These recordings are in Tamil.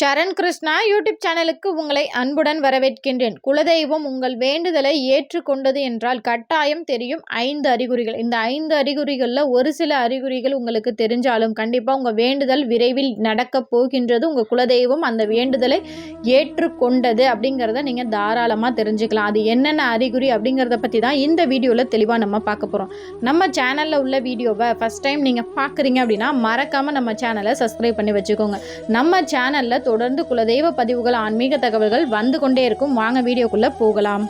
சரண் கிருஷ்ணா யூடியூப் சேனலுக்கு உங்களை அன்புடன் வரவேற்கின்றேன். குலதெய்வம் உங்கள் வேண்டுதலை ஏற்றுக்கொண்டது என்றால் கட்டாயம் தெரியும். ஐந்து அறிகுறிகள். இந்த ஐந்து அறிகுறிகளில் ஒரு சில அறிகுறிகள் உங்களுக்கு தெரிஞ்சாலும் கண்டிப்பாக உங்கள் வேண்டுதல் விரைவில் நடக்கப் போகின்றது. உங்கள் குலதெய்வம் அந்த வேண்டுதலை ஏற்றுக்கொண்டது அப்படிங்கிறத நீங்கள் தாராளமாக தெரிஞ்சுக்கலாம். அது என்னென்ன அறிகுறி அப்படிங்கிறத பற்றி தான் இந்த வீடியோவில் தெளிவாக நம்ம பார்க்க போகிறோம் நம்ம சேனலில் உள்ள வீடியோவை ஃபஸ்ட் டைம் நீங்கள் பார்க்குறீங்க அப்படின்னா மறக்காமல் நம்ம சேனலை சப்ஸ்கிரைப் பண்ணி வச்சுக்கோங்க. நம்ம சேனலில் தொடர்ந்து குலதெய்வ பதிவுகள் ஆன்மீக தகவல்கள் வந்து கொண்டே இருக்கும். வாங்க வீடியோக்குள்ளே போகலாம்.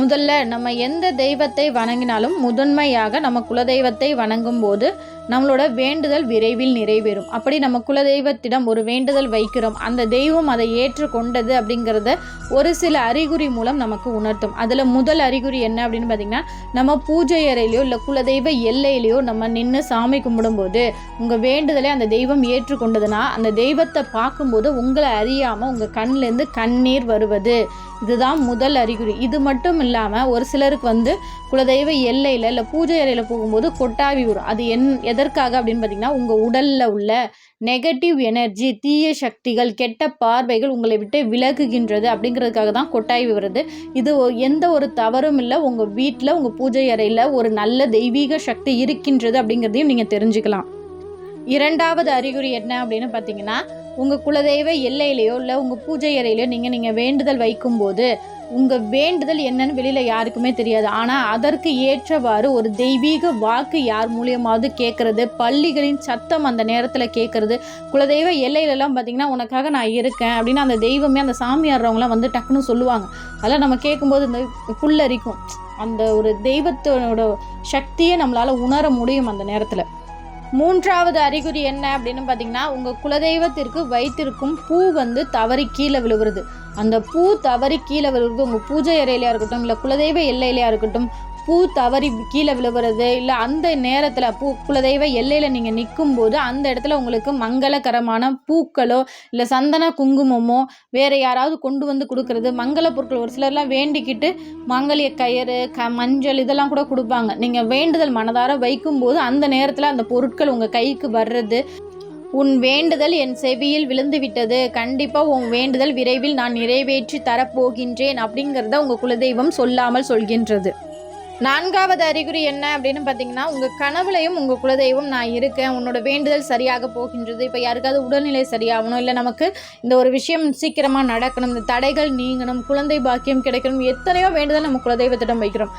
முதல்ல நம்ம எந்த தெய்வத்தை வணங்கினாலும் முதன்மையாக நம்ம குலதெய்வத்தை வணங்கும் போது நம்மளோட வேண்டுதல் விரைவில் நிறைவேறும். அப்படி நம்ம குலதெய்வத்திடம் ஒரு வேண்டுதல் வைக்கிறோம். அந்த தெய்வம் அதை ஏற்றுக்கொண்டது அப்படிங்கிறத ஒரு சில அறிகுறி மூலம் நமக்கு உணர்த்தும். அதில் முதல் அறிகுறி என்ன அப்படின்னு பார்த்தீங்கன்னா நம்ம பூஜை அறையிலையோ இல்லை குலதெய்வ எல்லையிலையோ நம்ம நின்று சாமி கும்பிடும்போது உங்கள் வேண்டுதலை அந்த தெய்வம் ஏற்றுக்கொண்டதுன்னா அந்த தெய்வத்தை பார்க்கும்போது உங்களை அறியாமல் உங்கள் கண்ணிலேருந்து கண்ணீர் வருவது. இதுதான் முதல் அறிகுறி. இது மட்டும் இல்லாமல் ஒரு சிலருக்கு வந்து குலதெய்வ எல்லையில் இல்லை பூஜை அறையில் போகும்போது கொட்டாவி வரும் அது என் எதற்காக அப்படின்னு பார்த்தீங்கன்னா உங்கள் உடலில் உள்ள நெகட்டிவ் எனர்ஜி தீய சக்திகள் கெட்ட பார்வைகள் உங்களை விட்டு விலகுகின்றது அப்படிங்கிறதுக்காக தான் கொட்டாய் வருது இது எந்த ஒரு தவறும் இல்லை. உங்கள் வீட்டில் உங்கள் பூஜை அறையில் ஒரு நல்ல தெய்வீக சக்தி இருக்கின்றது அப்படிங்கிறதையும் நீங்கள் தெரிஞ்சுக்கலாம். இரண்டாவது அறிகுறி என்ன அப்படின்னு பார்த்தீங்கன்னா உங்கள் குலதெய்வ எல்லையிலையோ இல்லை உங்கள் பூஜை அறையிலையோ நீங்கள் நீங்கள் வேண்டுதல் வைக்கும்போது உங்கள் வேண்டுதல் என்னன்னு வெளியில் யாருக்குமே தெரியாது. ஆனால் அதற்கு ஏற்றவாறு ஒரு தெய்வீக வாக்கு யார் மூலியமாவது கேட்குறது பள்ளிகளின் சத்தம் அந்த நேரத்தில் கேட்குறது குலதெய்வ எல்லையிலலாம் பார்த்தீங்கன்னா உனக்காக நான் இருக்கேன் அப்படின்னு அந்த தெய்வமே அந்த சாமியாடுறவங்களாம் வந்து டக்குன்னு சொல்லுவாங்க. அதெல்லாம் நம்ம கேட்கும்போது இந்த புல்லரிக்கும். அந்த ஒரு தெய்வத்தோட சக்தியை நம்மளால் உணர முடியும் அந்த நேரத்தில். மூன்றாவது அறிகுறி என்ன அப்படின்னு பார்த்தீங்கன்னா உங்கள் குலதெய்வத்திற்கு வைத்திருக்கும் பூ வந்து தவறி கீழே விழுகிறது அந்த பூ தவறி கீழே விழுகிறது உங்கள் பூஜை அறையிலையாக இருக்கட்டும் இல்லை குலதெய்வ எல்லையிலையாக இருக்கட்டும் பூ தவறி கீழே விழுவுறது இல்லை அந்த நேரத்தில் பூ குலதெய்வ எல்லையில் நீங்கள் நிற்கும்போது அந்த இடத்துல உங்களுக்கு மங்களகரமான பூக்களோ இல்லை சந்தன குங்குமமோ வேறு யாராவது கொண்டு வந்து கொடுக்கறது மங்கள பொருட்கள் ஒரு சிலர்லாம் வேண்டிக்கிட்டு மங்களிய கயிறு க மஞ்சள் இதெல்லாம் கூட கொடுப்பாங்க. நீங்கள் வேண்டுதல் மனதார வைக்கும்போது அந்த நேரத்தில் அந்த பொருட்கள் உங்கள் கைக்கு வர்றது உன் வேண்டுதல் என் செவியில் விழுந்து விட்டது கண்டிப்பாக உன் வேண்டுதல் விரைவில் நான் நிறைவேற்றி தரப்போகின்றேன் அப்படிங்கிறத உங்கள் குலதெய்வம் சொல்லாமல் சொல்கின்றது. நான்காவது அறிகுறி என்ன அப்படின்னு பார்த்தீங்கன்னா உங்கள் கனவுலையும் உங்கள் குலதெய்வம் நான் இருக்கேன் உன்னோட வேண்டுதல் சரியாக போகின்றது. இப்போ யாருக்காவது உடல்நிலை சரியாகணும் இல்லை நமக்கு இந்த ஒரு விஷயம் சீக்கிரமாக நடக்கணும் இந்த தடைகள் நீங்கணும் குழந்தை பாக்கியம் கிடைக்கணும் எத்தனையோ வேண்டுதல் நம்ம குலதெய்வத்திடம் வைக்கிறோம்.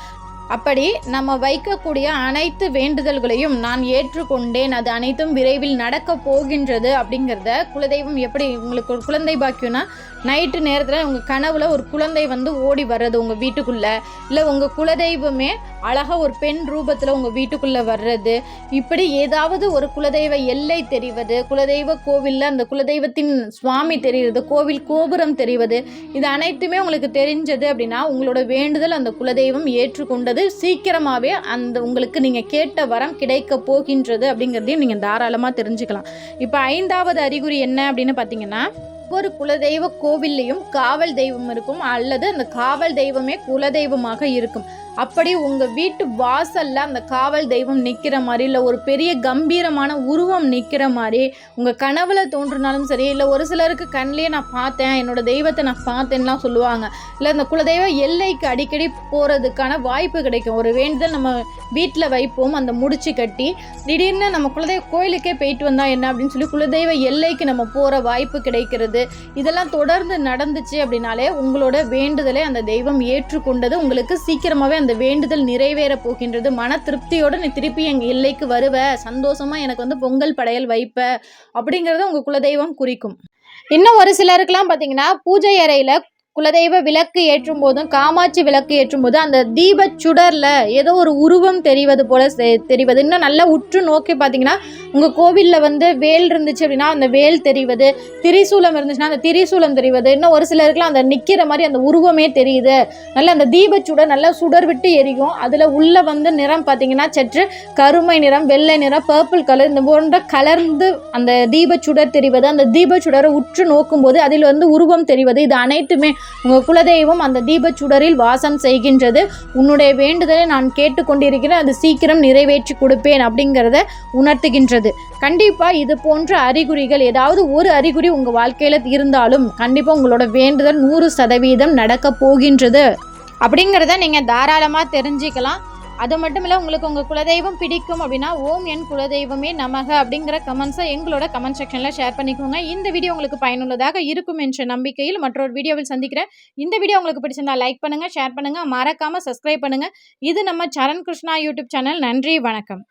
அப்படி நம்ம வைக்கக்கூடிய அனைத்து வேண்டுதல்களையும் நான் ஏற்றுக்கொண்டேன். அது அனைத்தும் விரைவில் நடக்க போகின்றது அப்படிங்கிறத குலதெய்வம் எப்படி உங்களுக்கு ஒரு குழந்தை பாக்கியம்னா நைட்டு நேரத்தில் உங்கள் கனவுல ஒரு குழந்தை வந்து ஓடி வர்றது உங்கள் வீட்டுக்குள்ளே. இல்லை உங்கள் குலதெய்வமே அழகாக ஒரு பெண் ரூபத்தில் உங்கள் வீட்டுக்குள்ளே வர்றது. இப்படி ஏதாவது ஒரு குலதெய்வ எல்லை தெரிவது குலதெய்வ கோவிலில் அந்த குலதெய்வத்தின் சுவாமி தெரிகிறது கோவில் கோபுரம் தெரிவது இது அனைத்துமே உங்களுக்கு தெரிஞ்சது அப்படின்னா உங்களோட வேண்டுதல் அந்த குலதெய்வம் ஏற்றுக்கொண்டது. சீக்கிரமாகவே அந்த உங்களுக்கு நீங்கள் கேட்ட வரம் கிடைக்க போகின்றது அப்படிங்கிறதையும் நீங்கள் தாராளமாக தெரிஞ்சுக்கலாம். இப்போ ஐந்தாவது அறிகுறி என்ன அப்படின்னு பார்த்தீங்கன்னா ஒவ்வொரு குலதெய்வ கோவில்லையும் காவல் தெய்வம் இருக்கும் அல்லது அந்த காவல் தெய்வமே குலதெய்வமாக இருக்கும். அப்படி உங்கள் வீட்டு வாசலில் அந்த காவல் தெய்வம் நிற்கிற மாதிரி இல்லை ஒரு பெரிய கம்பீரமான உருவம் நிற்கிற மாதிரி உங்கள் கனவுல தோன்றினாலும் சரி இல்லை ஒரு சிலருக்கு கண்ணிலே நான் பார்த்தேன் என்னோட தெய்வத்தை நான் பார்த்தேன்லாம் சொல்லுவாங்க. இல்லை அந்த குலதெய்வ எல்லைக்கு அடிக்கடி போகிறதுக்கான வாய்ப்பு கிடைக்கும். ஒரு வேண்டுதல் நம்ம வீட்டில் வைப்போம் அந்த முடிச்சு கட்டி திடீர்னு நம்ம குலதெய்வ கோயிலுக்கே போயிட்டு வந்தால் என்ன அப்படின்னு சொல்லி குலதெய்வ எல்லைக்கு நம்ம போகிற வாய்ப்பு கிடைக்கிறது. இதெல்லாம் தொடர்ந்து நடந்துச்சு அப்படின்னாலே உங்களோட வேண்டுதலை அந்த தெய்வம் ஏற்றுக்கொண்டது உங்களுக்கு சீக்கிரமாகவே அந்த வேண்டுதல் நிறைவேற போகின்றது. மன திருப்தியோட நீ திருப்பி எங்கள் எல்லைக்கு வருவ. சந்தோஷமா எனக்கு வந்து பொங்கல் படையல் வைப்ப அப்படிங்கிறத உங்கள் குலதெய்வம் குறிக்கும். இன்னும் ஒரு சிலருக்கெல்லாம் பார்த்தீங்கன்னா பூஜை அறையில் குலதெய்வ விளக்கு ஏற்றும் போதும் காமாட்சி விளக்கு ஏற்றும் போது அந்த தீப சுடர்ல ஏதோ ஒரு உருவம் தெரிவது போல தெரிவது. இன்னும் நல்லா உற்று நோக்கி பார்த்தீங்கன்னா உங்கள் கோவிலில் வந்து வேல் இருந்துச்சு அப்படின்னா அந்த வேல் தெரிவது திரிசூலம் இருந்துச்சுன்னா அந்த திரிசூலம் தெரிவது இன்னும் ஒரு சிலருக்குலாம் அந்த நிற்கிற மாதிரி அந்த உருவமே தெரியுது. நல்ல அந்த தீபச்சுடர் நல்லா சுடர் விட்டு எரியும். அதில் உள்ள வந்து நிறம் பார்த்தீங்கன்னா சற்று கருமை நிறம் வெள்ளை நிறம் பர்பிள் கலர் இந்த போன்ற கலர்ந்து அந்த தீபச்சுடர் தெரிவது அந்த தீபச்சுடரை உற்று நோக்கும்போது அதில் வந்து உருவம் தெரிவது. இது அனைத்துமே உங்கள் குலதெய்வம் அந்த தீபச்சுடரில் வாசம் செய்கின்றது. உன்னுடைய வேண்டுதலை நான் கேட்டுக்கொண்டிருக்கிறேன். அது சீக்கிரம் நிறைவேற்றி கொடுப்பேன் அப்படிங்கிறத உணர்த்துகின்றது. கிடையாது. கண்டிப்பாக இது போன்ற அறிகுறிகள் ஏதாவது ஒரு அறிகுறி உங்கள் வாழ்க்கையில் இருந்தாலும் கண்டிப்பாக உங்களோட வேண்டுதல் நூறு சதவீதம் நடக்க போகின்றது. அப்படிங்கிறத நீங்கள் தாராளமாக தெரிஞ்சுக்கலாம். அது மட்டும் இல்லை உங்களுக்கு உங்கள் குலதெய்வம் பிடிக்கும் அப்படின்னா ஓம் என் குலதெய்வமே நமக அப்படிங்கிற கமெண்ட்ஸை எங்களோட கமெண்ட் செக்ஷனில் ஷேர் பண்ணிக்கோங்க. இந்த வீடியோ உங்களுக்கு பயனுள்ளதாக இருக்கும் என்ற நம்பிக்கையில் மற்றொரு வீடியோவில் சந்திக்கிறேன். இந்த வீடியோ உங்களுக்கு பிடிச்சிருந்தா லைக் பண்ணுங்கள் ஷேர் பண்ணுங்கள் மறக்காமல் சப்ஸ்கிரைப் பண்ணுங்கள் இது நம்ம சரண் கிருஷ்ணா யூடியூப் சேனல் நன்றி வணக்கம்.